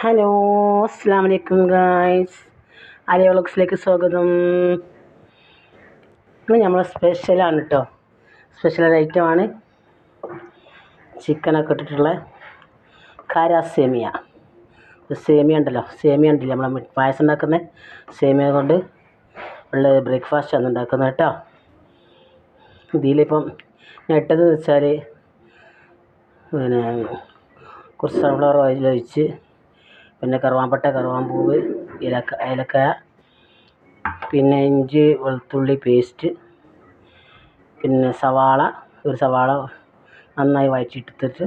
Hello അസ്സാം വലൈക്കും guys. അലിയ വ്ളോഗ്സിലേക്ക് സ്വാഗതം. ഇന്ന് നമ്മൾ സ്പെഷ്യലാണ് കേട്ടോ സ്പെഷ്യൽ ഐറ്റമാണ് ചിക്കനൊക്കെ ഇട്ടിട്ടുള്ള കാര സേമിയ. സേമിയ ഉണ്ടല്ലോ. സേമിയ ഉണ്ടല്ലോ നമ്മൾ പായസം ഉണ്ടാക്കുന്ന സേമിയ കൊണ്ട് ഉള്ള ബ്രേക്ക്ഫാസ്റ്റ് ആണ് ഉണ്ടാക്കുന്നത് കേട്ടോ ഇതിലിപ്പം ഞാൻ ഇട്ടതെന്ന് വെച്ചാൽ പിന്നെ കുറച്ച് സൺഫ്ലവർ ഓയിൽ ഒഴിച്ച് പിന്നെ കറുവാപ്പട്ട കറുവാമ്പൂവ് ഏലക്ക ഏലക്കായ പിന്നെ ഇഞ്ചി വെളുത്തുള്ളി പേസ്റ്റ് പിന്നെ സവാള ഒരു സവാള നന്നായി വഴറ്റിയെടുത്തിട്ട്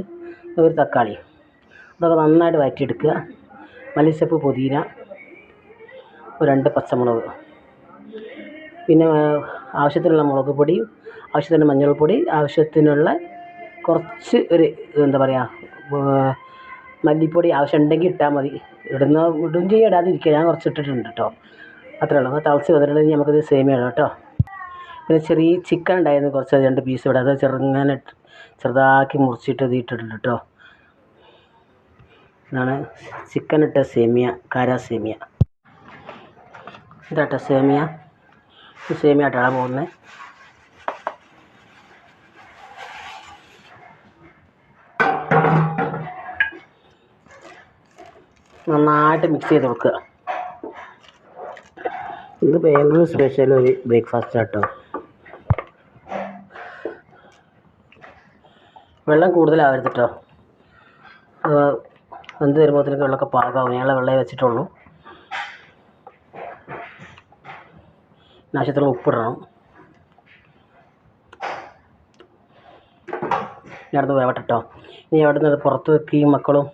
ഒരു തക്കാളി. അതൊക്കെ നന്നായിട്ട് വഴറ്റിയെടുക്കുക. മല്ലിച്ചപ്പ് പുതിന ഒരു രണ്ട് പച്ചമുളക്. പിന്നെ ആവശ്യത്തിനുള്ള മുളക് പൊടി ആവശ്യത്തിന് മഞ്ഞൾപ്പൊടി ആവശ്യത്തിനുള്ള കുറച്ച് ഒരു എന്താ പറയുക മല്ലിപ്പൊടി ആവശ്യം ഉണ്ടെങ്കിൽ ഇട്ടാൽ മതി. ഇടുന്ന ഇടും ചെയ്യും ഇടാതിരിക്കുക ഞാൻ കുറച്ച് ഇട്ടിട്ടുണ്ട് കേട്ടോ അത്രേ ഉള്ളൂ. അപ്പോൾ തിളച്ച് വന്നിട്ടുണ്ടെങ്കിൽ നമുക്കിത് സേമിയ ഇടാം കേട്ടോ പിന്നെ ചെറിയ ചിക്കൻ ഉണ്ടായിരുന്നു കുറച്ച് രണ്ട് പീസ് ഇവിടെ. അത് ചെറുങ്ങനെ ചെറുതാക്കി മുറിച്ചിട്ട് ഇത് ഇട്ടിട്ടുണ്ട് കേട്ടോ ഇതാണ് ചിക്കൻ ഇട്ട സേമിയ കാരാ സേമിയ. ഇതാട്ടോ സേമിയ. സേമിയ ഇട്ടാണ് പോകുന്നത്. നന്നായിട്ട് മിക്സ് ചെയ്ത് കൊടുക്കുക ഇത് ബാംഗ്ലൂർ സ്പെഷ്യൽ ഒരു ബ്രേക്ക്ഫാസ്റ്റ് ആട്ടോ. വെള്ളം കൂടുതലാവരുത് കേട്ടോ വെന്ത് വരുമ്പോഴത്തേക്ക് വെള്ളമൊക്കെ പാകാവും. ഞങ്ങൾ വെള്ളമേ വെച്ചിട്ടുള്ളൂ. ആവശ്യത്തിന് ഉപ്പിടണം. ഞാനത് വേവട്ടെട്ടോ ഇനി അവിടെ നിന്ന് പുറത്ത് വെക്കുകയും മക്കളും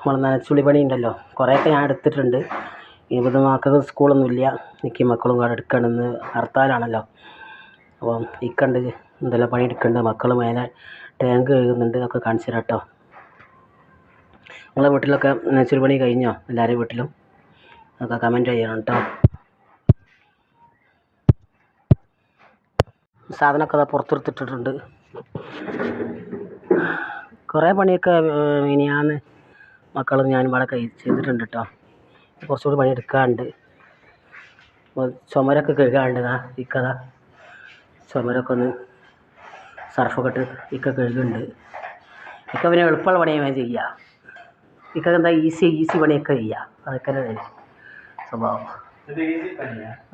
നമ്മൾ നനച്ചുള്ളി പണി ഉണ്ടല്ലോ കുറേയൊക്കെ ഞാൻ എടുത്തിട്ടുണ്ട്. ഇവിടെ മക്കൾക്ക് സ്കൂളൊന്നുമില്ല. എനിക്ക് മക്കളും കൂടെ എടുക്കണമെന്ന് ഹർത്താലാണല്ലോ. അപ്പം ഇക്കണ്ട് എന്തെല്ലാം പണി എടുക്കുന്നുണ്ട് മക്കൾ മേലെ ടാങ്ക് കഴുകുന്നുണ്ട് അതൊക്കെ കാണിച്ചു തരാം കേട്ടോ. വീട്ടിലൊക്കെ നനച്ചുള്ളി പണി കഴിഞ്ഞോ? എല്ലാവരുടെയും വീട്ടിലും? അതൊക്കെ കമന്റ് ചെയ്യണം കേട്ടോ. സാധനമൊക്കെ അതാ പുറത്തെടുത്തിട്ടിട്ടുണ്ട്. കുറേ പണിയൊക്കെ മിനിയാന്ന് മക്കളും ഞാനും ഇവിടെ കൈ ചെയ്തിട്ടുണ്ട് കേട്ടോ കുറച്ചുകൂടി പണി എടുക്കാണ്ട് ചുമരൊക്കെ കഴുകാനുണ്ട് ഇതാ ഇക്കതാ ചുമരൊക്കെ ഒന്ന് സർഫൊക്കെ ഇട്ട് ഇക്ക കഴുകുന്നുണ്ട്. ഇക്ക പിന്നെ എളുപ്പമുള്ള പണിയാണ് ഞാൻ ചെയ്യുക ഇക്ക എന്താ ഈസി ഈസി പണിയൊക്കെ ചെയ്യുക അതൊക്കെ തന്നെ സ്വഭാവം.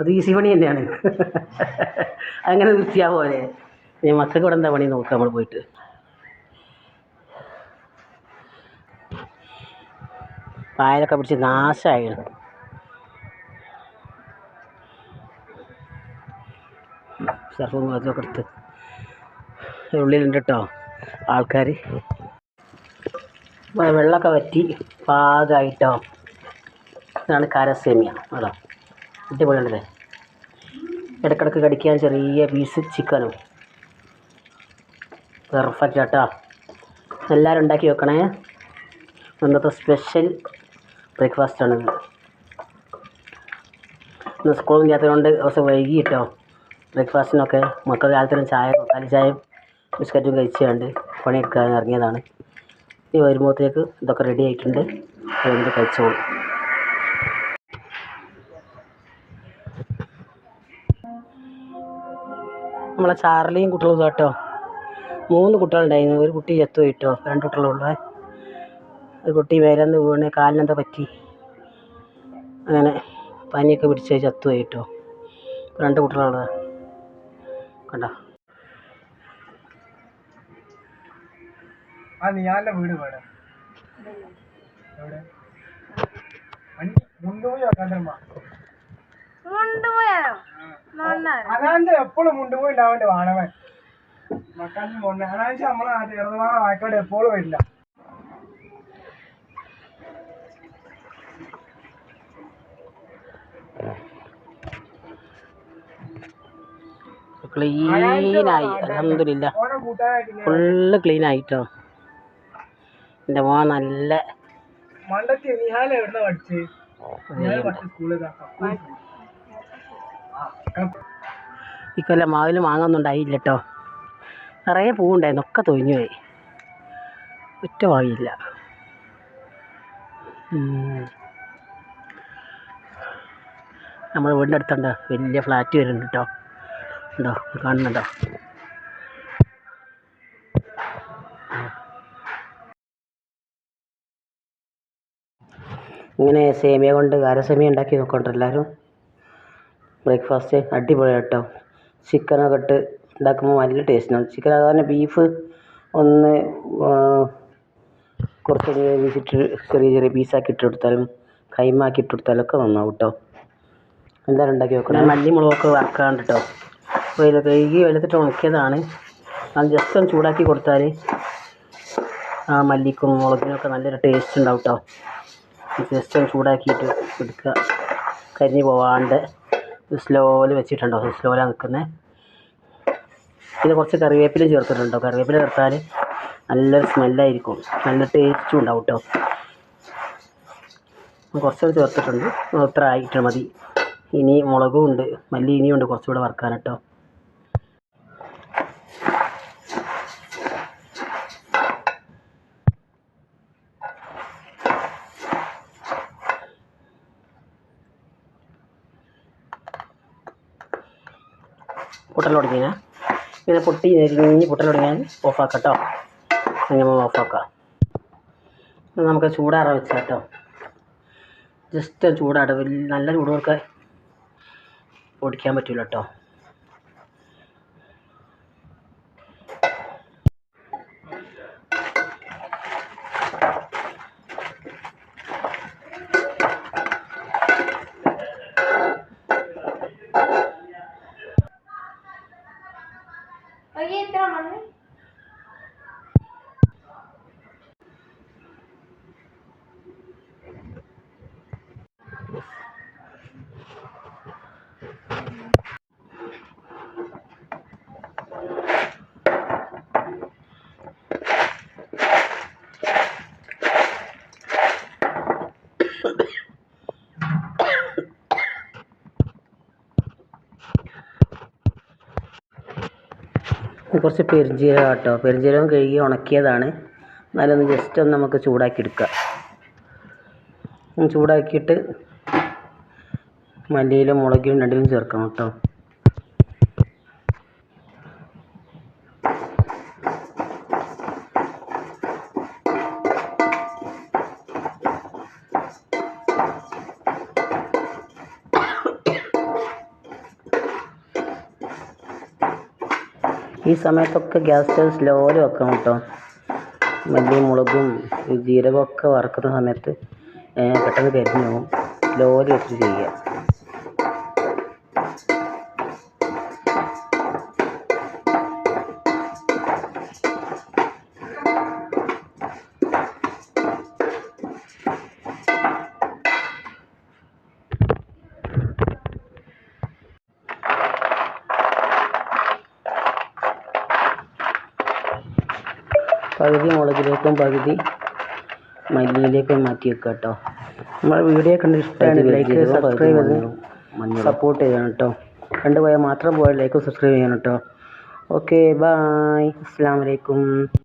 അത് ഈസി പണി തന്നെയാണ്. അങ്ങനെ വൃത്തിയാ പോലെ മക്കൾക്ക് ഇവിടെ എന്താ പണി നോക്കാം നമ്മൾ പോയിട്ട്? പായലൊക്കെ പിടിച്ച് നാശമായിരുന്നു സർഫും അതൊക്കെ എടുത്ത് ഉള്ളിലുണ്ട് കേട്ടോ ആൾക്കാർ വെള്ളമൊക്കെ വറ്റി പാകമായിട്ടോ ഇതാണ് കാരസേമിയ. കേട്ടോ അടിപൊളിയുണ്ടല്ലേ ഇടയ്ക്കിടയ്ക്ക് കടിക്കാൻ ചെറിയ പീസ് ചിക്കനും പെർഫെക്റ്റ് കേട്ടോ എല്ലാവരും ഉണ്ടാക്കി വെക്കണേ. ഇന്നത്തെ സ്പെഷ്യൽ ബ്രേക്ക്ഫാസ്റ്റാണിത് ഇന്ന് സ്കൂളും ഇല്ലാത്തതുകൊണ്ട് കുറച്ച് വൈകി കേട്ടോ ബ്രേക്ക്ഫാസ്റ്റിനൊക്കെ മക്കൾ കാലത്തിനും ചായ കാലി ചായയും ബിസ്ക്കറ്റും കഴിച്ചുകൊണ്ട് പണിയെടുക്കാൻ ഇറങ്ങിയതാണ്. ഇനി വരുമ്പോഴത്തേക്ക് ഇതൊക്കെ റെഡി ആയിട്ടുണ്ട്. അതുകൊണ്ട് കഴിച്ചോളൂ. നമ്മളെ ചാർലിയും കുട്ടികളും കേട്ടോ മൂന്ന് കുട്ടികളുണ്ടായിരുന്നു. ഒരു കുട്ടി ചത്തു പോയിട്ടോ രണ്ട് കുട്ടികളുള്ളേ. ഒരു കുട്ടി മേലെന്ന് വീണ് കാലിനെന്തോ പറ്റി. അങ്ങനെ പനിയൊക്കെ പിടിച്ച് ചത്തുപോയി കേട്ടോ. രണ്ട് കുട്ടികളുള്ളത്. കണ്ടോ? ആ വീട് വേണം എവിടെ? മുണ്ടുപോയി വെക്കാണ്ടമ്മ അതാണ്ട് എപ്പോഴും മുണ്ടുപോയി ഉണ്ടാവേണ്ട വാണവൻ. മക്കാൻ മൊണ്ണ അതായത് നമ്മളെ ഇടതുമാറ വായക്കാട് എപ്പോഴും വരില്ല ക്ലീനായി അലഹമില്ല ഫുള്ള് ക്ലീൻ ആയിട്ടോ. എന്റെ മോൻ നല്ല മാവിൽ ഈ കൊല്ലം മാവിൽ മാങ്ങൊന്നും ഉണ്ടായില്ല കേട്ടോ നിറയെ പൂവുണ്ടായിരുന്നു. ഒക്കെ തൊഴിഞ്ഞു പോയി ഒറ്റ വായില്ല. നമ്മൾ വീടിന്റെ അടുത്തുണ്ട് വലിയ ഫ്ലാറ്റ് വരുന്നുണ്ട് കേട്ടോ ഉണ്ടോ കാണുന്നുണ്ടോ ഇങ്ങനെ സേമിയ കൊണ്ട് കാരസേമിയ ഉണ്ടാക്കി നോക്കണ്ട എല്ലാവരും? ബ്രേക്ക്ഫാസ്റ്റ് അടിപൊളി കേട്ടോ. ചിക്കനൊക്കെ ഇട്ട് ഉണ്ടാക്കുമ്പോൾ നല്ല ടേസ്റ്റാണ് ചിക്കൻ അതുപോലെ ബീഫ് ഒന്ന് കുറച്ച് വേവിച്ചിട്ട് ചെറിയ ചെറിയ പീസാക്കി ഇട്ട് കൊടുത്താലും കൈമാക്കി ഇട്ട് കൊടുത്താലും ഒക്കെ നന്നാവും കേട്ടോ. എന്തായാലും ഉണ്ടാക്കി നോക്കണം. മല്ലി മുളകൊക്കെ വറക്കാണ്ട് കേട്ടോ. വെയിൽ കഴുകി വെള്ളത്തിട്ട് ഉണക്കിയതാണ്. അത് ജസ്റ്റ് ഒന്ന് ചൂടാക്കി കൊടുത്താൽ ആ മല്ലിക്കും മുളകിനൊക്കെ നല്ലൊരു ടേസ്റ്റ് ഉണ്ടാവും കേട്ടോ ജസ്റ്റ് ഒന്ന് ചൂടാക്കിയിട്ട് എടുക്കുക. കരിഞ്ഞ് പോവാണ്ട് സ്ലോയിൽ വെച്ചിട്ടുണ്ടോ? സ്ലോയിലാണ് നിൽക്കുന്നത് പിന്നെ കുറച്ച് കറിവേപ്പില ചേർത്തിട്ടുണ്ടോ? കറിവേപ്പില ചേർത്താൽ നല്ലൊരു സ്മെല്ലായിരിക്കും നല്ല ടേസ്റ്റും ഉണ്ടാവും കേട്ടോ കുറച്ചുകൂടി ചേർത്തിട്ടുണ്ട്. അത്ര ആയിട്ട് മതി. ഇനി മുളകും ഉണ്ട്. മല്ലി ഇനിയും ഉണ്ട് കുറച്ചുകൂടെ വറുക്കാൻ കേട്ടോ പൊട്ടൽ തുടങ്ങിയാൽ ഇങ്ങനെ പൊട്ടി ഞെരിഞ്ഞ് പൊട്ടൽ തുടങ്ങിയാൽ ഓഫാക്കാം കേട്ടോ അങ്ങനെ ഓഫാക്കാം നമുക്ക് ചൂടാറ വെച്ചാൽ കേട്ടോ. ജസ്റ്റ് ചൂടാട നല്ല ചൂട് കൊടുക്കാൻ പൊടിക്കാൻ പറ്റില്ല കേട്ടോ Oye, എത്ര മണ്ണ് ഇത് കുറച്ച് പെരുംജീരകം കേട്ടോ പെരുംജീരകം കഴുകി ഉണക്കിയതാണ്. എന്നാലൊന്ന് ജസ്റ്റ് ഒന്ന് നമുക്ക് ചൂടാക്കി എടുക്കാം. ചൂടാക്കിയിട്ട് മല്ലിയിലും മുളകിലും രണ്ടിലും ചേർക്കണം കേട്ടോ. ഈ സമയത്തൊക്കെ ഗ്യാസ് സ്റ്റവ് സ്ലോയിൽ വെക്കണം കേട്ടോ. മല്ലി മുളകും ജീരകമൊക്കെ വറക്കുന്ന സമയത്ത് പെട്ടെന്ന് കരിഞ്ഞു പോകും സ്ലോയിൽ വെച്ച് ചെയ്യുക. പകുതി മുളകിലേക്കും പകുതി മല്ലിയിലേക്കും മാറ്റി വെക്കുക കേട്ടോ നമ്മുടെ വീഡിയോ കണ്ട് ഇഷ്ടമാണ് ലൈക്ക് സബ്സ്ക്രൈബ് ചെയ്ത് സപ്പോർട്ട് ചെയ്യണം കേട്ടോ കണ്ടുപോയാൽ മാത്രം പോയാൽ ലൈക്കും സബ്സ്ക്രൈബ് ചെയ്യണം കേട്ടോ ഓക്കെ ബായ് അസ്സാം വലൈക്കും